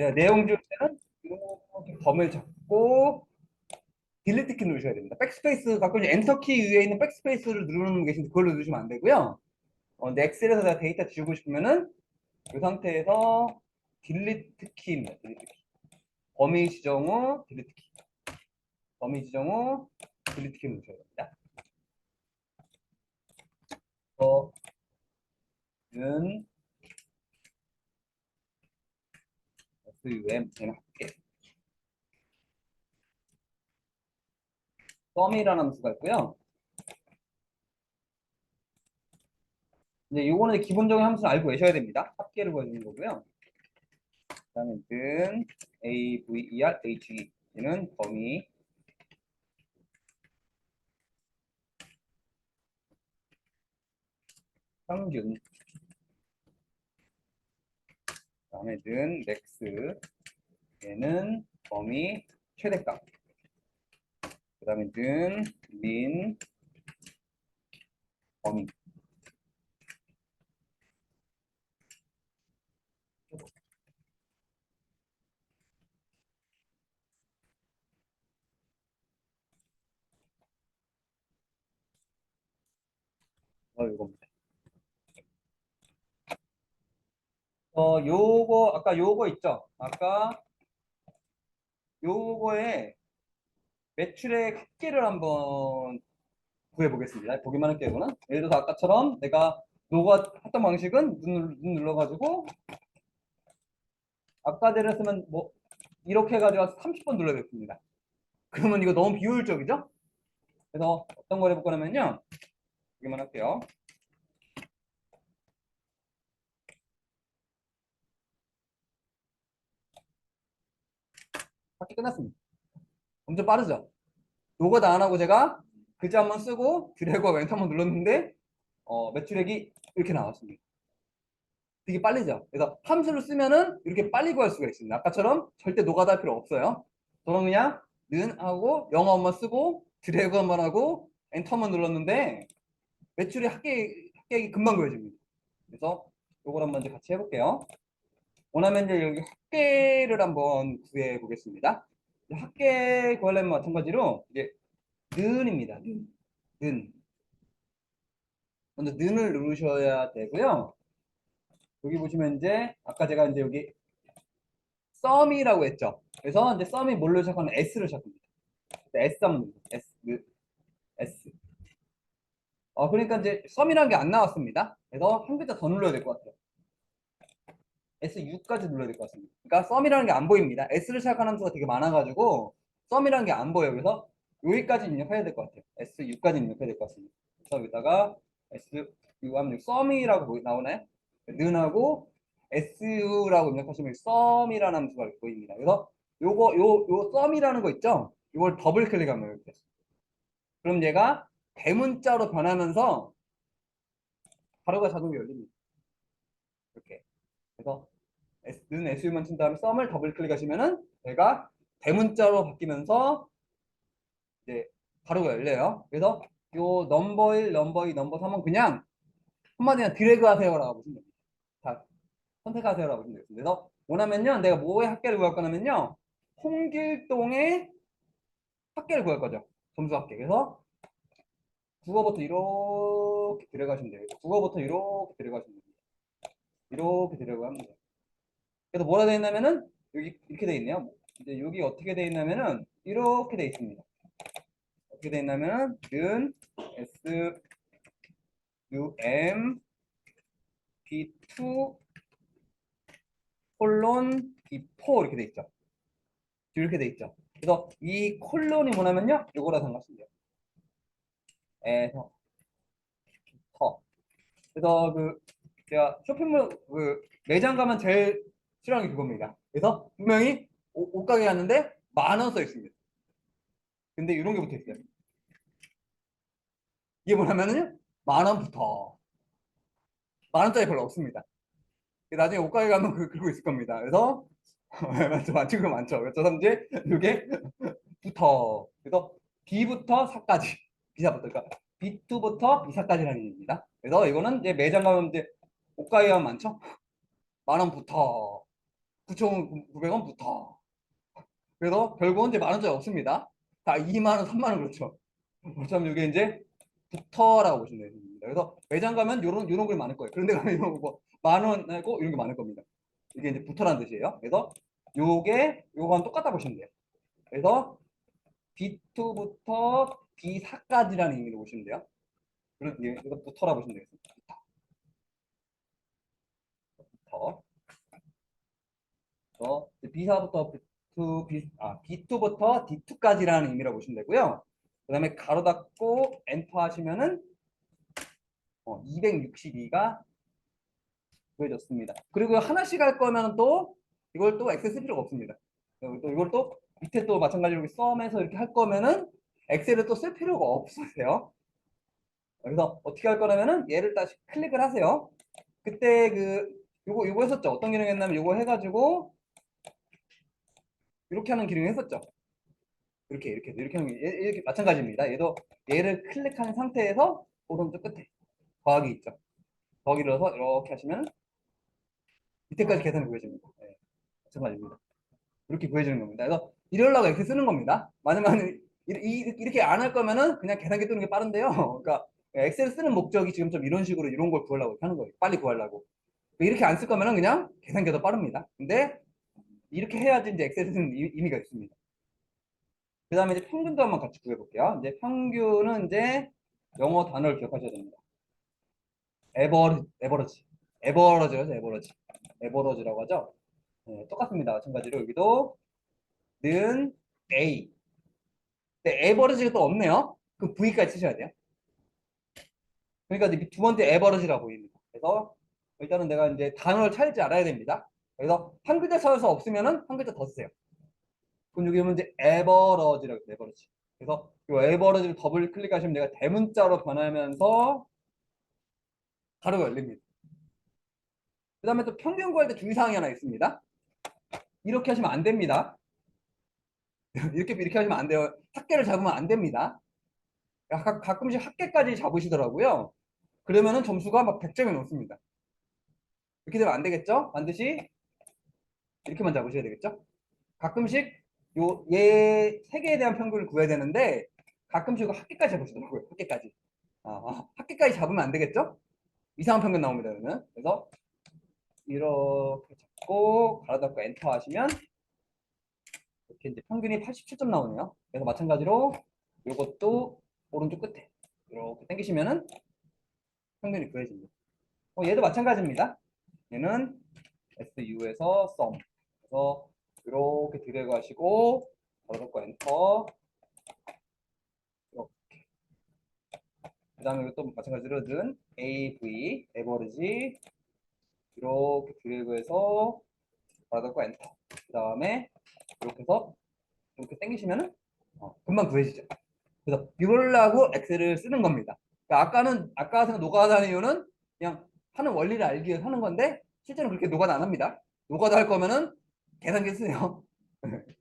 네, 내용 줄 때는 이렇게 범을 잡고 딜리트 키 누르셔야 됩니다. 백스페이스 이제 엔터 키 위에 있는 백스페이스를 누르는 분 계신데 그걸 누르시면 안 되고요. 어, 근데 엑셀에서 내가 데이터 지우고 싶으면은 이 상태에서 딜리트 키입니다. 딜리트 키. 범위 지정 후 딜리트 키. 범위 지정 후 딜리트 키 누르셔야 됩니다. 는 SUM 할게. 썸이라는 함수가 있고요. 이제 요거는 기본적인 함수는 알고 계셔야 됩니다. 합계를 보여주는 거고요. 그 다음에 는 A, V, E, R, H, E 얘는 범위 평균 그 다음에 는 맥스 얘는 범위 최대값 그 다음에 는민 범위 어 이겁니다. 어 요거 아까 요거 있죠? 아까 요거에 매출의 합계를 한번 구해보겠습니다. 보기만 할게요. 예를 들어서 아까처럼 내가 노가 했던 방식은 눈, 눌- 눈 눌러가지고 아까 대로 했으면 뭐 이렇게 해가지고 30번 눌러야겠습니다. 그러면 이거 너무 비효율적이죠? 그래서 어떤 걸 해볼 거냐면요. 보기만 할게요. 합계 끝났습니다. 엄청 빠르죠? 요거 다안 하고 제가 글자 한번 쓰고 드래그와 왼터 한번 눌렀는데 어, 매출액이 이렇게 나왔습니다. 되게 빨리죠? 그래서 함수를 쓰면은 이렇게 빨리 구할 수가 있습니다. 아까처럼 절대 노가다 할 필요 없어요. 저는 그냥 는 하고 영어 한번 쓰고 드래그 한번 하고 엔터 한번 눌렀는데 매출의 합계, 합계액이 금방 구해집니다. 그래서 요걸 한번 같이 해볼게요. 원하면 이제 여기 합계를 한번 구해 보겠습니다. 합계 구하려면 마찬가지로 이제 는입니다. 는. 는. 먼저 는을 누르셔야 되고요. 여기 보시면 이제 아까 제가 이제 여기 썸이라고 했죠. 그래서 이제 썸이 뭘로 시작하면 S로 시작합니다. S 한번. S, 는, S. 어 그러니까 이제 썸이라는 게 안 나왔습니다. 그래서 한 글자 더 눌러야 될 것 같아요. S6까지 눌러야 될 것 같습니다. 그러니까 썸이라는 게 안 보입니다. S를 시작하는 함수가 되게 많아가지고 썸이라는 게 안 보여요. 그래서 여기까지 입력해야 될 것 같아요. S6까지 입력해야 될 것 같습니다. 그래서 여기다가 S6 하면 여기 썸이라고 뭐 나오나요? 는하고 SU라고 입력하시면 썸이라는 함수가 보입니다. 그래서 요거 요 요 썸이라는 거 있죠? 이걸 더블 클릭하면 이렇게 그럼 얘가 대문자로 변하면서 가로가 자동으로 열립니다. S, 는 SU만 친 다음에 썸을 더블 클릭하시면은 얘가 대문자로 바뀌면서 이제 가로가 열려요. 그래서 요 넘버 1, 넘버 2, 넘버 3은 그냥 한마디로 드래그 하세요라고 보시면 됩니다. 자, 선택하세요라고 보시면 되겠습니다. 그래서 원하면요, 내가 뭐에 합계를 구할 거냐면요, 홍길동의 합계를 구할 거죠. 점수 합계. 그래서 국어부터 이렇게 들어가시면 돼요. 국어부터 이렇게 들어가시면 됩니다. 이렇게 들어가면 돼요. 그래서 뭐라 되어 있냐면은 여기 이렇게 되어 있네요. 이제 여기 어떻게 되어 있냐면은 이렇게 되어 있습니다. 어떻게 되어 있냐면은 는 S U M B2 콜론 B4 이렇게 돼 있죠. 이렇게 돼 있죠. 그래서 이 콜론이 뭐냐면요. 요거랑 상관없습니다. 에서 터. 그래서 그 제가 쇼핑몰 그 매장 가면 제일 게 그겁니다. 그래서 분명히 옷, 옷가게 갔는데 만 원 써 있습니다. 근데 이런 게 붙어 있어요. 이게 뭐냐면은요. 만 원부터 만 원짜리 별로 없습니다. 나중에 옷가게 가면 그 긁고 있을 겁니다. 그래서 맞죠, 맞죠, 그거 많죠. 그래서 이제 이게 부터 그래서 B부터 4까지 비사부터 그러니까 B2부터 B4까지라는 얘기입니다. 그래서 이거는 이제 매장 가면 이제 옷가게 가면 많죠. 만 원부터 9,900원 부터. 그래서 결국은 이제 만 원짜리 없습니다. 다 2만 원, 3만 원 그렇죠. 그렇다면 이게 이제 부터라고 보시면 됩니다. 그래서 매장 가면 이런 이런 글 많을 거예요. 그런데 가면 이런 거만 원 하고 이런 게 많을 겁니다. 이게 이제 부터라는 뜻이에요. 그래서 요게 요거랑 똑같다 보시면 돼요. 그래서 B2부터 B4까지라는 의미로 보시면 돼요. 이거 부터라 보시면 되겠습니다. 부터. 부터. 그래서 B4부터 B2, B, 아, B2부터 D2까지라는 의미로 보시면 되고요. 그 다음에 가로 닫고 엔터 하시면은 어, 262가 보여졌습니다. 그리고 하나씩 할 거면 또 이걸 또 엑셀 쓸 필요가 없습니다. 또 이걸 또 밑에 또 마찬가지로 썸에서 이렇게 할 거면은 엑셀을 또 쓸 필요가 없으세요. 그래서 어떻게 할 거냐면은 얘를 다시 클릭을 하세요. 그때 그 요거 요거 했었죠. 어떤 기능 했냐면 요거 해가지고 이렇게 하는 기능 했었죠. 이렇게 이렇게 이렇게 하는 게 얘- 이렇게 마찬가지입니다. 얘도 얘를 클릭한 상태에서 오른쪽 끝에 더하기 있죠. 더하기를 해서 이렇게 하시면 밑에까지 계산이 보여집니다. 네, 마찬가지입니다. 이렇게 보여지는 겁니다. 그래서 이러려고 이렇게 쓰는 겁니다. 만약에 이렇게 안 할 거면은 그냥 계산기 뜨는 게 빠른데요. 그러니까 엑셀 쓰는 목적이 지금 좀 이런 식으로 이런 걸 구하려고 하는 거예요. 빨리 구하려고. 이렇게 안 쓸 거면은 그냥 계산기가 더 빠릅니다. 근데 이렇게 해야지 이제 엑셀 쓰는 의- 의미가 있습니다. 그 다음에 이제 평균도 한번 같이 구해볼게요. 이제 평균은 이제 영어 단어를 기억하셔야 됩니다. 에버리, 에버러지. 에버러지죠, 에버러지. 에버러지라고 하죠. 네, 똑같습니다. 마찬가지로 여기도 는 A. 근데 에버러지가 또 없네요. 그 V까지 쓰셔야 돼요. 그러니까 두 번째 에버러지라고 보입니다. 그래서 일단은 내가 이제 단어를 찾을지 알아야 됩니다. 그래서 한 글자 찾아서 없으면은 한 글자 더 쓰세요. 그럼 여기 보면 이제 에버러지라고 해요. 에버러지. 그래서 이 에버러지를 더블 클릭하시면 내가 대문자로 변하면서 바로 열립니다. 그 다음에 또 평균 구할 때 주의사항이 하나 있습니다. 이렇게 하시면 안 됩니다. 이렇게 이렇게 하시면 안 돼요. 합계를 잡으면 안 됩니다. 가, 가끔씩 합계까지 잡으시더라고요. 그러면은 점수가 막 100점이 넘습니다. 이렇게 되면 안 되겠죠? 반드시 이렇게만 잡으셔야 되겠죠? 가끔씩 요얘세 개에 대한 평균을 구해야 되는데 가끔씩 합계까지 잡으시더라고요. 합계까지. 아, 아, 합계까지 잡으면 안 되겠죠? 이상한 평균 나옵니다. 그러면 그래서 이렇게 잡고 가로 닫고 엔터 하시면 이렇게 이제 평균이 87점 나오네요. 그래서 마찬가지로 이것도 오른쪽 끝에 이렇게 당기시면은 평균이 구해집니다. 어, 얘도 마찬가지입니다. 얘는 SU에서 sum. 그래서 이렇게 드래그 하시고 가로 닫고 엔터 이렇게. 그 다음에 이것도 마찬가지로 는 AV 에버리지 이렇게 드래그해서 받았고 엔터. 그 다음에 이렇게 해서 이렇게 당기시면은 어, 금방 구해지죠. 그래서 이걸 하고 엑셀을 쓰는 겁니다. 그러니까 아까는 아까 노가다 하는 이유는 그냥 하는 원리를 알기 위해서 하는 건데 실제로 그렇게 노가다 안 합니다. 노가다 할 거면은 계산기 쓰세요